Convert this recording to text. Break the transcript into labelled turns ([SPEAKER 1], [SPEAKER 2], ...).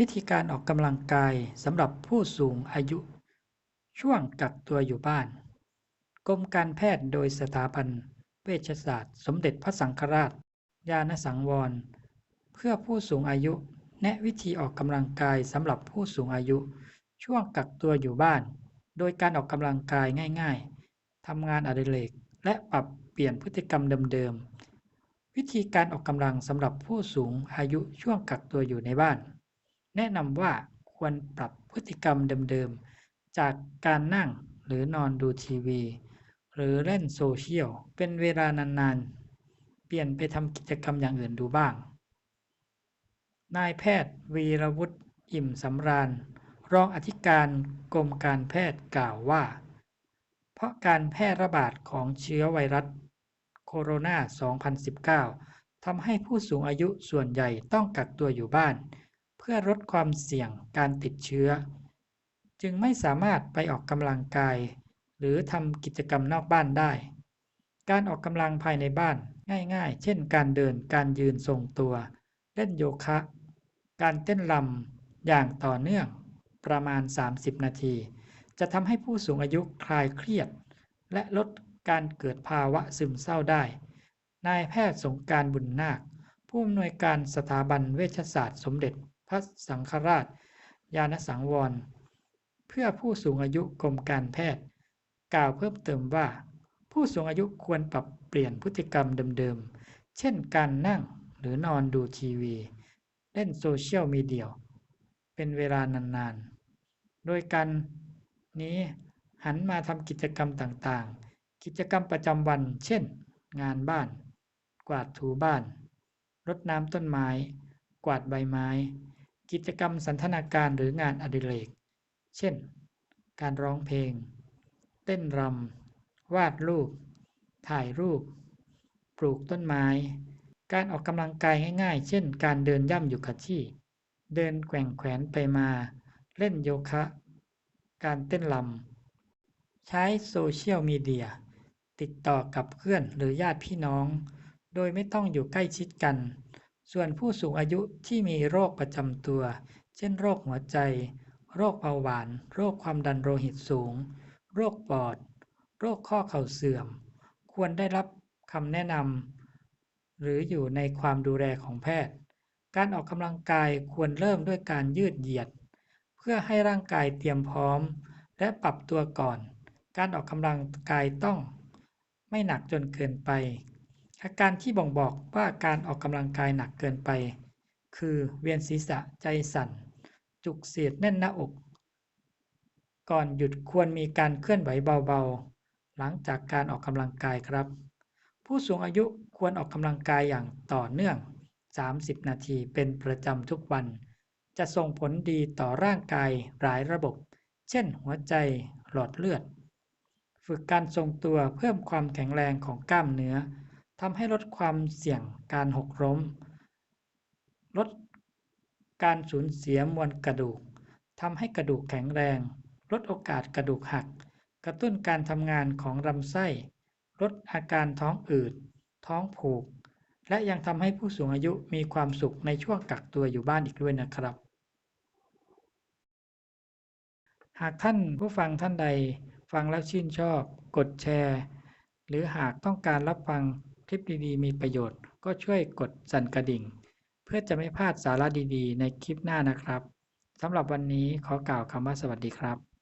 [SPEAKER 1] วิธีการออกกำลังกายสำหรับผู้สูงอายุ ช่วงกักตัวอยู่บ้าน กรมการแพทย์โดยสถาบันเวชศาสตร์ สมเด็จพระสังฆราช ยานสังวร เพื่อผู้สูงอายุ แนะวิธีออกกำลังกายสำหรับผู้สูงอายุ ช่วงกักตัวอยู่บ้าน โดยการออกกำลังกายง่ายๆทำงานอดิเรกและปรับเปลี่ยนพฤติกรรมเดิมๆวิธีการออกกำลังสำหรับผู้สูงอายุช่วงกักตัวอยู่ในบ้าน แนะนำว่าควรปรับพฤติกรรมเดิมๆ จากการนั่งหรือนอนดูทีวี หรือเล่นโซเชียลเป็นเวลานานๆ เปลี่ยนไปทำกิจกรรมอย่างอื่นดูบ้าง นายแพทย์วีรวุฒิอิ่มสำราญ รองอธิการกรมการแพทย์กล่าวว่า เพราะการแพร่ระบาดของเชื้อไวรัสโคโรนา 2019ทำให้ผู้สูงอายุส่วนใหญ่ต้องกักตัวอยู่บ้าน พื่อลดความเสี่ยงการติดเชื้อ จึงไม่สามารถไปออกกำลังกาย หรือทำกิจกรรมนอกบ้านได้ การออกกำลังภายในบ้านง่ายๆ เช่น การเดินการยืนทรงตัว เล่นโยคะ การเต้นรำอย่างต่อเนื่องประมาณ 30 นาที จะทำให้ผู้สูงอายุคลายเครียด และลดการเกิดภาวะซึมเศร้าได้ นายแพทย์สงการบุญนาค ผู้อำนวยการสถาบันเวชศาสตร์สมเด็จ ระสังฆราช ยานสังวร เพื่อผู้สูงอายุกรมการแพทย์ กล่าวเพิ่มเติมว่า ผู้สูงอายุควรปรับเปลี่ยนพฤติกรรมเดิมๆ เช่นการนั่งหรือนอนดูทีวี เล่นโซเชียลมีเดียเป็นเวลานานๆ โดยการนี้หันมาทำกิจกรรมต่างๆ กิจกรรมประจำวัน เช่น งานบ้าน กวาดถูบ้าน รดน้ำต้นไม้ กวาดใบไม้ กิจกรรมสันทนาการหรืองานอดิเรก เช่น การร้องเพลง เต้นรำ วาดรูป ถ่ายรูป ปลูกต้นไม้ การออกกำลังกายง่ายๆ เช่น การเดินย่ำอยู่กับที่ เดินแกว่งแขนไปมา เล่นโยคะ การเต้นรำ ใช้โซเชียลมีเดีย ติดต่อกับเพื่อนหรือญาติพี่น้อง โดยไม่ต้องอยู่ใกล้ชิดกัน ส่วนผู้สูงอายุที่มีโรคประจำตัว เช่น โรคหัวใจ โรคเบาหวาน โรคความดันโลหิตสูง โรคปอด โรคข้อเข่าเสื่อม ควรได้รับคำแนะนำหรืออยู่ในความดูแลของแพทย์ การออกกำลังกายควรเริ่มด้วยการยืดเหยียด เพื่อให้ร่างกายเตรียมพร้อม และปรับตัวก่อน การออกกำลังกายต้อง ไม่หนักจนเกินไป อาการที่บ่งบอกว่าการออกกำลังกายหนักเกินไป คือเวียนศีรษะใจสั่น จุกเสียดแน่นหน้าอก ก่อนหยุดควรมีการเคลื่อนไหวเบาๆ หลังจากการออกกำลังกายครับ ผู้สูงอายุควรออกกำลังกายอย่างต่อเนื่อง 30 นาทีเป็นประจำทุกวัน จะส่งผลดีต่อร่างกายหลายระบบ เช่น หัวใจหลอดเลือด ฝึกการทรงตัวเพิ่มความแข็งแรงของกล้ามเนื้อ ทำให้ลดความเสี่ยงการหกล้ม ลดการสูญเสียมวลกระดูกทำให้กระดูกแข็งแรง ลดโอกาสกระดูกหัก กระตุ้นการทำงานของลำไส้ ลดอาการท้องอืด ท้องผูก และยังทำให้ผู้สูงอายุมีความสุขในช่วงกักตัวอยู่บ้านอีกด้วยนะครับ หากท่านผู้ฟังท่านใดฟังแล้วชื่นชอบ กดแชร์ หรือหากต้องการรับฟัง คลิปดีๆ มีประโยชน์ ก็ช่วยกดสั่นกระดิ่ง เพื่อจะไม่พลาดสาระดีๆ ในคลิปหน้านะครับสำหรับวันนี้ขอกล่าวคำว่าสวัสดีครับ